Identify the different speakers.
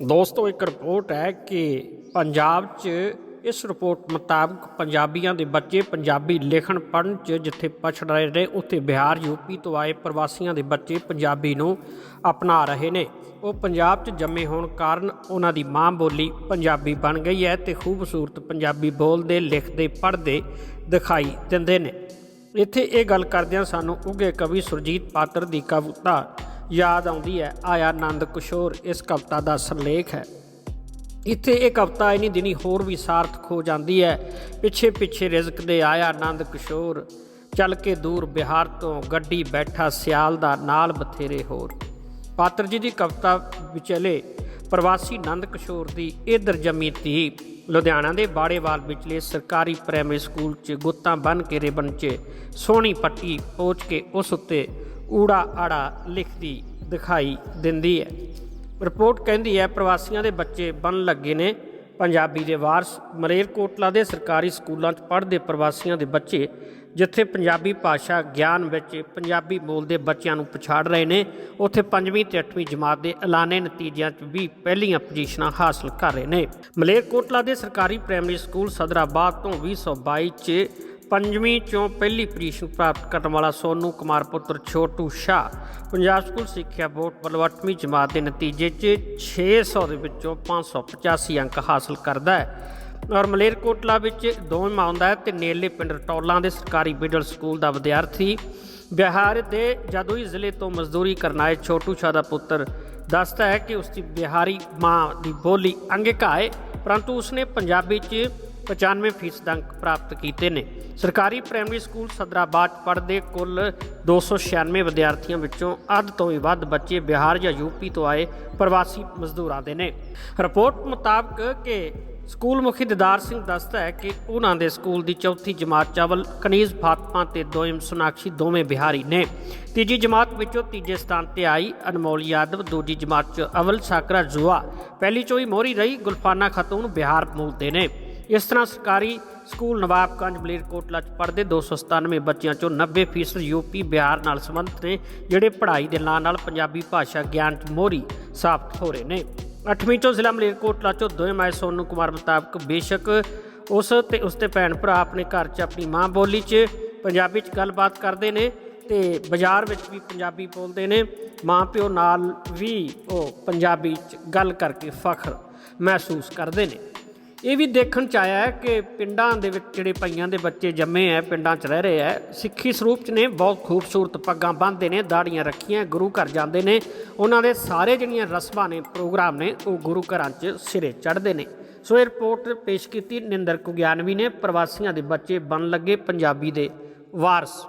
Speaker 1: ਦੋਸਤੋ, ਇੱਕ ਰਿਪੋਰਟ ਹੈ ਕਿ ਪੰਜਾਬ 'ਚ ਇਸ ਰਿਪੋਰਟ ਮੁਤਾਬਕ ਪੰਜਾਬੀਆਂ ਦੇ ਬੱਚੇ ਪੰਜਾਬੀ ਲਿਖਣ, ਪੜ੍ਹਨ 'ਚ ਜਿੱਥੇ ਪਛੜ ਰਹੇ ਨੇ, ਉੱਥੇ ਬਿਹਾਰ ਯੂਪੀ ਤੋਂ ਆਏ ਪ੍ਰਵਾਸੀਆਂ ਦੇ ਬੱਚੇ ਪੰਜਾਬੀ ਨੂੰ ਅਪਣਾ ਰਹੇ ਨੇ। ਉਹ ਪੰਜਾਬ 'ਚ ਜੰਮੇ ਹੋਣ ਕਾਰਨ ਉਹਨਾਂ ਦੀ ਮਾਂ ਬੋਲੀ ਪੰਜਾਬੀ ਬਣ ਗਈ ਹੈ ਤੇ ਖੂਬਸੂਰਤ ਪੰਜਾਬੀ ਬੋਲਦੇ, ਲਿਖਦੇ, ਪੜ੍ਹਦੇ ਦਿਖਾਈ ਦਿੰਦੇ ਨੇ। ਇੱਥੇ ਇਹ ਗੱਲ ਕਰਦਿਆਂ ਸਾਨੂੰ ਉੱਘੇ ਕਵੀ ਸੁਰਜੀਤ ਪਾਤਰ ਦੀ ਕਵਿਤਾ ਯਾਦ ਆਉਂਦੀ ਹੈ, ਆਇਆ ਆਨੰਦ ਕਿਸ਼ੋਰ, ਇਸ ਕਵਿਤਾ ਦਾ ਸਰਲੇਖ ਹੈ। ਇੱਥੇ ਇਹ ਕਵਿਤਾ ਇਨੀ ਦਿਨੀ ਹੋਰ ਵੀ ਸਾਰਥਕ ਹੋ ਜਾਂਦੀ ਹੈ। ਪਿੱਛੇ ਪਿੱਛੇ ਰਿਜ਼ਕ ਦੇ ਆਇਆ ਆਨੰਦ ਕਿਸ਼ੋਰ, ਚੱਲ ਕੇ ਦੂਰ ਬਿਹਾਰ ਤੋਂ ਗੱਡੀ ਬੈਠਾ ਸਿਆਲ ਦਾ ਨਾਲ ਬਥੇਰੇ ਹੋਰ। ਪਾਤਰ ਜੀ ਦੀ ਕਵਿਤਾ ਵਿਚਲੇ ਪ੍ਰਵਾਸੀ ਨੰਦ ਕਿਸ਼ੋਰ ਦੀ ਇਧਰ ਜੰਮੀ ਧੀ ਲੁਧਿਆਣਾ ਦੇ ਬਾੜੇਵਾਲ ਵਿਚਲੇ ਸਰਕਾਰੀ ਪ੍ਰਾਇਮਰੀ ਸਕੂਲ 'ਚ ਗੁੱਤਾਂ ਬੰਨ ਕੇ ਰਿਬਨ 'ਚ ਸੋਹਣੀ ਪੱਟੀ ਪੋਚ ਕੇ ਉਸ ਉੱਤੇ ਊੜਾ ਆੜਾ ਲਿਖਦੀ ਦਿਖਾਈ ਦਿੰਦੀ ਹੈ। ਰਿਪੋਰਟ ਕਹਿੰਦੀ ਹੈ, ਪ੍ਰਵਾਸੀਆਂ ਦੇ ਬੱਚੇ ਬਣ ਲੱਗੇ ਨੇ। ਪੰਜਾਬੀ ਦੇ ਵਾਰਸ ਮਲੇਰਕੋਟਲਾ ਦੇ ਸਰਕਾਰੀ ਸਕੂਲਾਂ 'ਚ ਪੜ੍ਹਦੇ ਪ੍ਰਵਾਸੀਆਂ ਦੇ ਬੱਚੇ, ਜਿੱਥੇ ਪੰਜਾਬੀ ਭਾਸ਼ਾ ਗਿਆਨ ਵਿੱਚ ਪੰਜਾਬੀ ਬੋਲਦੇ ਬੱਚਿਆਂ ਨੂੰ ਪਛਾੜ ਰਹੇ ਨੇ, ਉੱਥੇ 5ਵੀਂ ਤੇ 8ਵੀਂ ਜਮਾਤ ਦੇ ਐਲਾਨੇ ਨਤੀਜਿਆਂ 'ਚ ਵੀ ਪਹਿਲੀਆਂ ਪੋਜੀਸ਼ਨਾਂ ਹਾਸਲ ਕਰ ਰਹੇ ਨੇ। ਮਲੇਰਕੋਟਲਾ ਦੇ ਸਰਕਾਰੀ ਪ੍ਰਾਇਮਰੀ ਸਕੂਲ ਸਦਰਾਬਾਦ ਤੋਂ 2022 'ਚ ਪੰਜਵੀਂ ਚੋਂ ਪਹਿਲੀ ਪੋਜੀਸ਼ਨ ਪ੍ਰਾਪਤ ਕਰਨ ਵਾਲਾ ਸੋਨੂ ਕੁਮਾਰ ਪੁੱਤਰ ਛੋਟੂ ਸ਼ਾਹ ਪੰਜਾਬ ਸਕੂਲ ਸਿੱਖਿਆ ਬੋਰਡ ਵੱਲੋਂ 8ਵੀਂ ਜਮਾਤ ਦੇ ਨਤੀਜੇ 'ਚ 600 ਦੇ ਵਿੱਚੋਂ 585 ਅੰਕ ਹਾਸਲ ਕਰਦਾ ਹੈ ਔਰ ਮਲੇਰਕੋਟਲਾ ਵਿੱਚ ਦੋਵੇਂ ਆਉਂਦਾ ਹੈ ਤੇ ਨੇੜਲੇ ਪਿੰਡ ਰਟੌਲਾਂ ਦੇ ਸਰਕਾਰੀ ਮਿਡਲ ਸਕੂਲ ਦਾ ਵਿਦਿਆਰਥੀ ਬਿਹਾਰ ਦੇ ਜਦੋਈ ਜ਼ਿਲ੍ਹੇ ਤੋਂ ਮਜ਼ਦੂਰੀ ਕਰਨ ਆਏ ਛੋਟੂ ਸ਼ਾਹ ਦਾ ਪੁੱਤਰ ਦੱਸਦਾ ਹੈ ਕਿ ਉਸ ਦੀ ਬਿਹਾਰੀ ਮਾਂ ਦੀ ਬੋਲੀ ਅੰਗਿਕਾ ਹੈ ਪਰੰਤੂ ਉਸਨੇ ਪੰਜਾਬੀ 'ਚ 95% ਅੰਕ ਪ੍ਰਾਪਤ ਕੀਤੇ ਨੇ। ਸਰਕਾਰੀ ਪ੍ਰਾਇਮਰੀ ਸਕੂਲ ਸਦਰਾਬਾਦ 'ਚ ਪੜ੍ਹਦੇ ਕੁੱਲ 296 ਵਿਦਿਆਰਥੀਆਂ ਵਿੱਚੋਂ ਅੱਧ ਤੋਂ ਵੀ ਵੱਧ ਬੱਚੇ ਬਿਹਾਰ ਜਾਂ ਯੂਪੀ ਤੋਂ ਆਏ ਪ੍ਰਵਾਸੀ ਮਜ਼ਦੂਰਾਂ ਦੇ ਨੇ। ਰਿਪੋਰਟ ਮੁਤਾਬਕ ਕਿ ਸਕੂਲ ਮੁਖੀ ਦਿਦਾਰ ਸਿੰਘ ਦੱਸਦਾ ਹੈ ਕਿ ਉਹਨਾਂ ਦੇ ਸਕੂਲ ਦੀ ਚੌਥੀ ਜਮਾਤ ਚਾਵਲ, ਕਨੀਜ਼, ਫਾਤਮਾ ਤੇ ਦੋਇਮ ਸੁਨਾਕਸ਼ੀ ਦੋਵੇਂ ਬਿਹਾਰੀ ਨੇ। ਤੀਜੀ ਜਮਾਤ ਵਿੱਚੋਂ ਤੀਜੇ ਸਥਾਨ ਤੇ ਆਈ ਅਨਮੋਲ ਯਾਦਵ, ਦੂਜੀ ਜਮਾਤ 'ਚ ਅਵਲ ਸਾਕਰਾ ਜੁਆ। ਪਹਿਲੀ ਚੋਈ ਮੋਹਰੀ ਰਹੀ, ਗੁਲਫਾਨਾ ਖਾਤੂਨ ਬਿਹਾਰ ਮੂਲ ਦੇ ਨੇ। ਇਸ ਤਰ੍ਹਾਂ ਸਰਕਾਰੀ ਸਕੂਲ ਨਵਾਬਗੰਜ ਮਲੇਰਕੋਟਲਾ ਚ ਪੜ੍ਹਦੇ 297 ਬੱਚਿਆਂ ਚੋਂ 90% ਯੂਪੀ ਬਿਹਾਰ ਨਾਲ ਸੰਬੰਧਿਤ ਨੇ, ਜਿਹੜੇ ਪੜ੍ਹਾਈ ਦੇ ਨਾਲ ਨਾਲ ਪੰਜਾਬੀ ਭਾਸ਼ਾ ਗਿਆਨ ਚ ਮੋਹਰੀ ਸਾਬਤ ਹੋ ਰਹੇ ਨੇ। 8ਵੀਂ 'ਚੋਂ ਜ਼ਿਲ੍ਹਾ ਮਲੇਰਕੋਟਲਾ ਚੋਂ ਦੋਵੇਂ ਮਾਏ ਸੋਨੂ ਕੁਮਾਰ ਮੁਤਾਬਕ ਬੇਸ਼ੱਕ ਉਸ ਤੇ ਉਸ ਭੈਣ ਭਰਾ ਆਪਣੇ ਘਰ 'ਚ ਆਪਣੀ ਮਾਂ ਬੋਲੀ 'ਚ ਪੰਜਾਬੀ 'ਚ ਗੱਲਬਾਤ ਕਰਦੇ ਨੇ ਤੇ ਬਾਜ਼ਾਰ ਵਿੱਚ ਵੀ ਪੰਜਾਬੀ ਬੋਲਦੇ ਨੇ। ਮਾਂ ਪਿਓ ਨਾਲ ਵੀ ਉਹ ਪੰਜਾਬੀ 'ਚ ਗੱਲ ਕਰਕੇ ਫਖਰ ਮਹਿਸੂਸ ਕਰਦੇ ਨੇ। ਇਹ ਵੀ ਦੇਖਣ ਚ ਆਇਆ ਹੈ ਕਿ ਪਿੰਡਾਂ ਦੇ ਵਿੱਚ ਜਿਹੜੇ ਪਈਆਂ ਦੇ ਬੱਚੇ ਜੰਮੇ ਐ ਪਿੰਡਾਂ 'ਚ ਰਹਿ ਰਹੇ ਐ ਸਿੱਖੀ ਸਰੂਪ 'ਚ ਨੇ, ਬਹੁਤ ਖੂਬਸੂਰਤ ਪੱਗਾਂ ਬੰਨ੍ਹਦੇ ਨੇ, ਦਾੜੀਆਂ ਰੱਖੀਆਂ, ਗੁਰੂ ਘਰ ਜਾਂਦੇ ਨੇ। ਉਹਨਾਂ ਦੇ ਸਾਰੇ ਜਿਹੜੀਆਂ ਰਸਮਾਂ ਨੇ, ਪ੍ਰੋਗਰਾਮ ਨੇ, ਉਹ ਗੁਰੂ ਘਰਾਂ 'ਚ ਸਿਰੇ ਚੜ੍ਹਦੇ ਨੇ। ਸੋ ਇਹ ਰਿਪੋਰਟ ਪੇਸ਼ ਕੀਤੀ ਨਿੰਦਰ ਕੁਗਿਆਨਵੀ ਨੇ, ਪ੍ਰਵਾਸੀਆਂ ਦੇ ਬੱਚੇ ਬਣ ਲੱਗੇ ਪੰਜਾਬੀ ਦੇ ਵਾਰਸ।